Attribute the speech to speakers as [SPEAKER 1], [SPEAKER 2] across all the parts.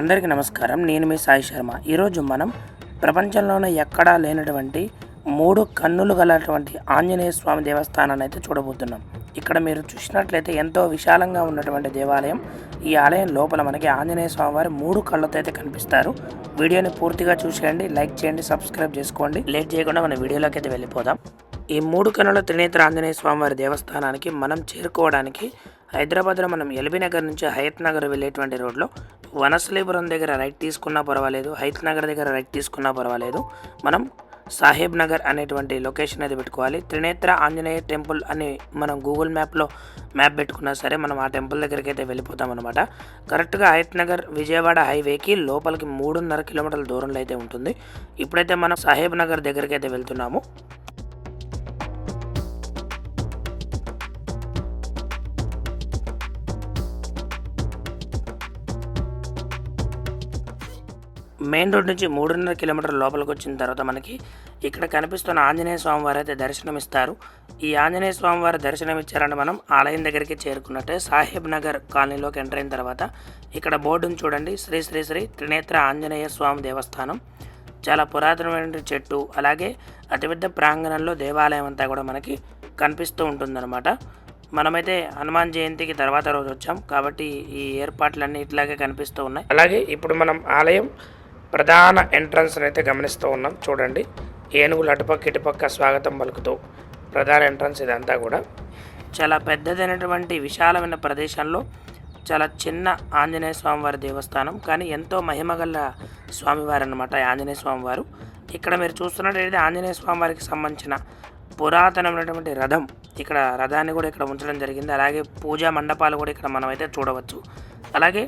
[SPEAKER 1] అందరికీ నమస్కారం. నేను మీ సాయి శర్మ. ఈరోజు మనం ప్రపంచంలోనే ఎక్కడా లేనటువంటి మూడు కన్నులు గలటువంటి ఆంజనేయ స్వామి దేవస్థానాన్ని అయితే చూడబోతున్నాం. ఇక్కడ మీరు చూసినట్లయితే ఎంతో విశాలంగా ఉన్నటువంటి దేవాలయం. ఈ ఆలయం లోపల మనకి ఆంజనేయ స్వామి వారి మూడు కళ్ళతో అయితే కనిపిస్తారు. వీడియోని పూర్తిగా చూసేయండి లైక్ చేయండి సబ్స్క్రైబ్ చేసుకోండి. లేట్ చేయకుండా మన వీడియోలోకి అయితే వెళ్ళిపోదాం. ఈ మూడు కన్నుల త్రినేత్ర ఆంజనేయ స్వామి వారి దేవస్థానానికి మనం చేరుకోవడానికి హైదరాబాద్లో మనం ఎల్బీ నగర్ నుంచి హయత్ నగర్ వెళ్ళేటువంటి రోడ్లో వనసలీపురం దగ్గర రైట్ తీసుకున్నా పర్వాలేదు హైత్ నగర్ దగ్గర రైట్ తీసుకున్నా పర్వాలేదు. మనం సాహెబ్ నగర్ అనేటువంటి లొకేషన్ అయితే పెట్టుకోవాలి. త్రినేత్ర ఆంజనేయ టెంపుల్ అని మనం గూగుల్ మ్యాప్లో మ్యాప్ పెట్టుకున్నా సరే మనం ఆ టెంపుల్ దగ్గరికి అయితే వెళ్ళిపోతాం అనమాట కరెక్ట్గా హయత్ నగర్ విజయవాడ హైవేకి లోపలికి మూడున్నర కిలోమీటర్ల దూరంలో అయితే ఉంటుంది. ఇప్పుడైతే మనం సాహెబ్ నగర్ దగ్గరికి అయితే వెళ్తున్నాము. మెయిన్ రోడ్ నుంచి మూడున్నర కిలోమీటర్ లోపలికి వచ్చిన తర్వాత మనకి ఇక్కడ కనిపిస్తున్న ఆంజనేయ స్వామి వారు అయితే దర్శనమిస్తారు ఈ ఆంజనేయ స్వామి వారు దర్శనం ఇచ్చారని మనం ఆలయం దగ్గరికి చేరుకున్నట్టే సాహెబ్ నగర్ కాలనీలోకి ఎంటర్ అయిన తర్వాత ఇక్కడ బోర్డును చూడండి. శ్రీ శ్రీ శ్రీ త్రినేత్ర ఆంజనేయ స్వామి దేవస్థానం. చాలా పురాతనమైన చెట్టు అలాగే అతిపెద్ద ప్రాంగణంలో దేవాలయం అంతా కూడా మనకి కనిపిస్తూ ఉంటుందన్నమాట. మనమైతే హనుమాన్ జయంతికి తర్వాత రోజు వచ్చాం. కాబట్టి ఈ ఏర్పాట్లన్నీ ఇట్లాగే కనిపిస్తూ ఉన్నాయి. అలాగే ఇప్పుడు మనం ఆలయం ప్రధాన ఎంట్రన్స్ అయితే గమనిస్తూ ఉన్నాం. చూడండి. ఏనుగులు అటుపక్క ఇటుపక్క స్వాగతం పలుకుతూ ప్రధాన ఎంట్రన్స్ ఇదంతా కూడా. చాలా పెద్దదైనటువంటి విశాలమైన ప్రదేశంలో చాలా చిన్న ఆంజనేయ స్వామివారి దేవస్థానం. కానీ ఎంతో మహిమగల స్వామివారు అనమాట ఆంజనేయ స్వామివారు. ఇక్కడ మీరు చూస్తున్నట్టయితే ఆంజనేయ స్వామివారికి సంబంధించిన పురాతనమైనటువంటి రథం ఇక్కడ రథాన్ని కూడా ఇక్కడ ఉంచడం జరిగింది. అలాగే పూజా మండపాలు కూడా ఇక్కడ మనం అయితే చూడవచ్చు. అలాగే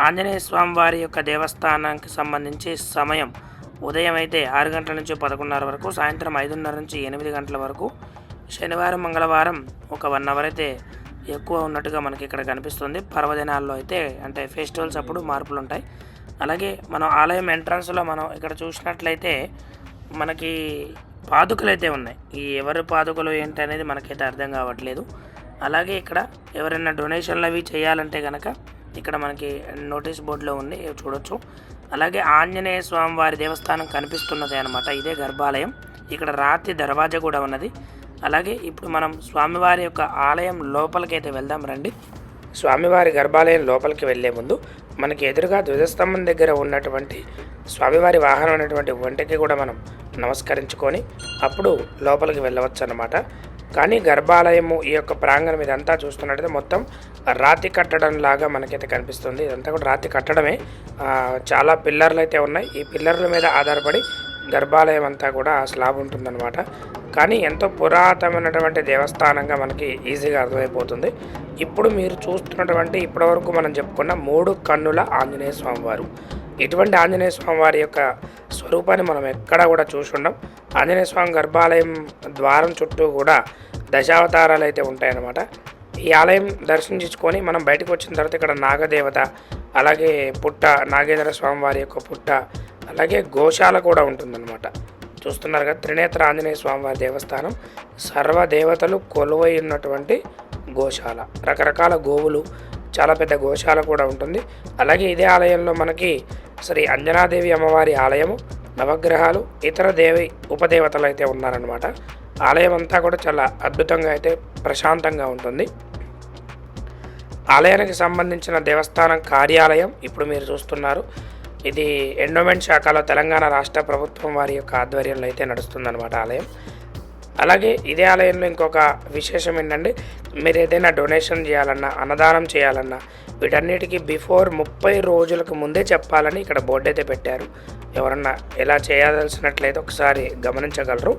[SPEAKER 1] ఆంజనేయ స్వామి వారి యొక్క దేవస్థానానికి సంబంధించి సమయం ఉదయం అయితే ఆరు గంటల నుంచి పదకొండున్నర వరకు సాయంత్రం ఐదున్నర నుంచి ఎనిమిది గంటల వరకు. శనివారం మంగళవారం ఒక వన్ అవర్ అయితే ఎక్కువ ఉన్నట్టుగా మనకి ఇక్కడ కనిపిస్తుంది. పర్వదినాల్లో అయితే అంటే ఫెస్టివల్స్ అప్పుడు మార్పులు ఉంటాయి. అలాగే మనం ఆలయం ఎంట్రన్స్లో మనం ఇక్కడ చూసినట్లయితే మనకి పాదుకలు అయితే ఉన్నాయి. ఈ ఎవరి పాదుకలు ఏంటి అనేది మనకైతే అర్థం కావట్లేదు. అలాగే ఇక్కడ ఎవరైనా డొనేషన్లు అవి చేయాలంటే కనుక ఇక్కడ మనకి నోటీస్ బోర్డులో ఉంది చూడొచ్చు. అలాగే ఆంజనేయ స్వామి వారి దేవస్థానం కనిపిస్తున్నది అనమాట ఇదే గర్భాలయం. ఇక్కడ రాతి దర్వాజా కూడా ఉన్నది. అలాగే ఇప్పుడు మనం స్వామివారి యొక్క ఆలయం లోపలికైతే వెళ్దాం రండి. స్వామివారి గర్భాలయం లోపలికి వెళ్ళే ముందు మనకి ఎదురుగా ధ్వజస్తంభం దగ్గర ఉన్నటువంటి స్వామివారి వాహనం అనేటువంటి ఒంటికి కూడా మనం నమస్కరించుకొని అప్పుడు లోపలికి వెళ్ళవచ్చు అన్నమాట కానీ గర్భాలయము ఈ యొక్క ప్రాంగణం ఇదంతా చూస్తున్నట్టయితే మొత్తం రాతి కట్టడం లాగా మనకైతే కనిపిస్తుంది. ఇదంతా కూడా రాతి కట్టడమే. చాలా పిల్లర్లు అయితే ఉన్నాయి. ఈ పిల్లర్ల మీద ఆధారపడి గర్భాలయం అంతా కూడా స్లాబ్ ఉంటుందన్నమాట. కానీ ఎంతో పురాతనమైనటువంటి దేవస్థానంగా మనకి ఈజీగా అర్థమైపోతుంది. ఇప్పుడు మీరు చూస్తున్నటువంటి ఇప్పటివరకు మనం చెప్పుకున్న మూడు కన్నుల ఆంజనేయ స్వామివారు. ఇటువంటి ఆంజనేయ స్వామి వారి యొక్క స్వరూపాన్ని మనం ఎక్కడా కూడా చూసుండం ఆంజనేయ స్వామి గర్భాలయం ద్వారం చుట్టూ కూడా దశావతారాలు అయితే ఉంటాయన్నమాట. ఈ ఆలయం దర్శించుకొని మనం బయటకు వచ్చిన తర్వాత ఇక్కడ నాగదేవత అలాగే పుట్ట నాగేంద్ర స్వామి వారి యొక్క పుట్ట అలాగే గోశాల కూడా ఉంటుందన్నమాట. చూస్తున్నారు కదా త్రినేత్ర ఆంజనేయ స్వామివారి దేవస్థానం. సర్వదేవతలు కొలువై ఉన్నటువంటి గోశాల. రకరకాల గోవులు చాలా పెద్ద గోశాల కూడా ఉంటుంది. అలాగే ఇదే ఆలయంలో మనకి శ్రీ అంజనాదేవి అమ్మవారి ఆలయము నవగ్రహాలు ఇతర దేవి ఉపదేవతలు అయితే ఉన్నారనమాట ఆలయం అంతా కూడా చాలా అద్భుతంగా అయితే ప్రశాంతంగా ఉంటుంది. ఆలయానికి సంబంధించిన దేవస్థానం కార్యాలయం ఇప్పుడు మీరు చూస్తున్నారు. ఇది ఎండోమెంట్ శాఖలో తెలంగాణ రాష్ట్ర ప్రభుత్వం వారి యొక్క ఆధ్వర్యంలో అయితే నడుస్తుందన్నమాట ఆలయం. అలాగే ఇదే ఆలయంలో ఇంకొక విశేషం ఏంటంటే మీరు ఏదైనా డొనేషన్ చేయాలన్నా అన్నదానం చేయాలన్నా వీటన్నిటికీ బిఫోర్ ముప్పై రోజులకు ముందే చెప్పాలని ఇక్కడ బోర్డు అయితే పెట్టారు. ఎవరన్నా ఎలా చేయాల్సినట్లయితే ఒకసారి గమనించగలరు.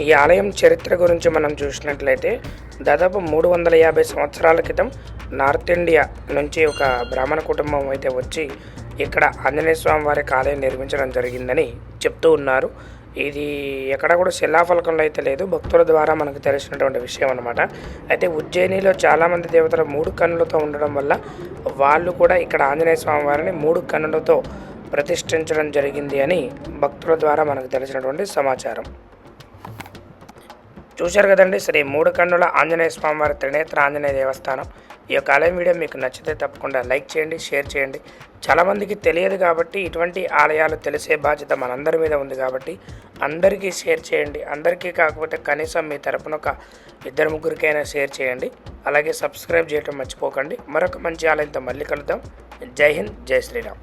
[SPEAKER 1] ఈ ఆలయం చరిత్ర గురించి మనం చూసినట్లయితే దాదాపు మూడు వందల యాభై సంవత్సరాల క్రితం నార్త్ ఇండియా నుంచి ఒక బ్రాహ్మణ కుటుంబం అయితే వచ్చి ఇక్కడ ఆంజనేయ స్వామి వారికి ఆలయం నిర్మించడం జరిగిందని చెప్తూ ఉన్నారు. ఇది ఎక్కడ కూడా శిలాఫలకంలో అయితే లేదు. భక్తుల ద్వారా మనకు తెలిసినటువంటి విషయం అనమాట అయితే ఉజ్జయినిలో చాలామంది దేవతలు మూడు కన్నులతో ఉండడం వల్ల వాళ్ళు కూడా ఇక్కడ ఆంజనేయ స్వామి వారిని మూడు కన్నులతో ప్రతిష్ఠించడం జరిగింది అని భక్తుల ద్వారా మనకు తెలిసినటువంటి సమాచారం. చూశారు కదండి శ్రీ మూడు కన్నుల ఆంజనేయ స్వామివారి త్రినేత్ర ఆంజనేయ దేవస్థానం. ఈ యొక్క ఆలయం వీడియో మీకు నచ్చితే తప్పకుండా లైక్ చేయండి షేర్ చేయండి. చాలామందికి తెలియదు కాబట్టి ఇటువంటి ఆలయాలు తెలిసే బాధ్యత మనందరి మీద ఉంది కాబట్టి అందరికీ షేర్ చేయండి. అందరికీ కాకపోతే కనీసం మీ తరపున ఒక ఇద్దరు ముగ్గురికైనా షేర్ చేయండి. అలాగే సబ్స్క్రైబ్ చేయటం మర్చిపోకండి. మరొక మంచి ఆలయంతో మళ్ళీ కలుద్దాం. జై హింద్ జై శ్రీరామ్.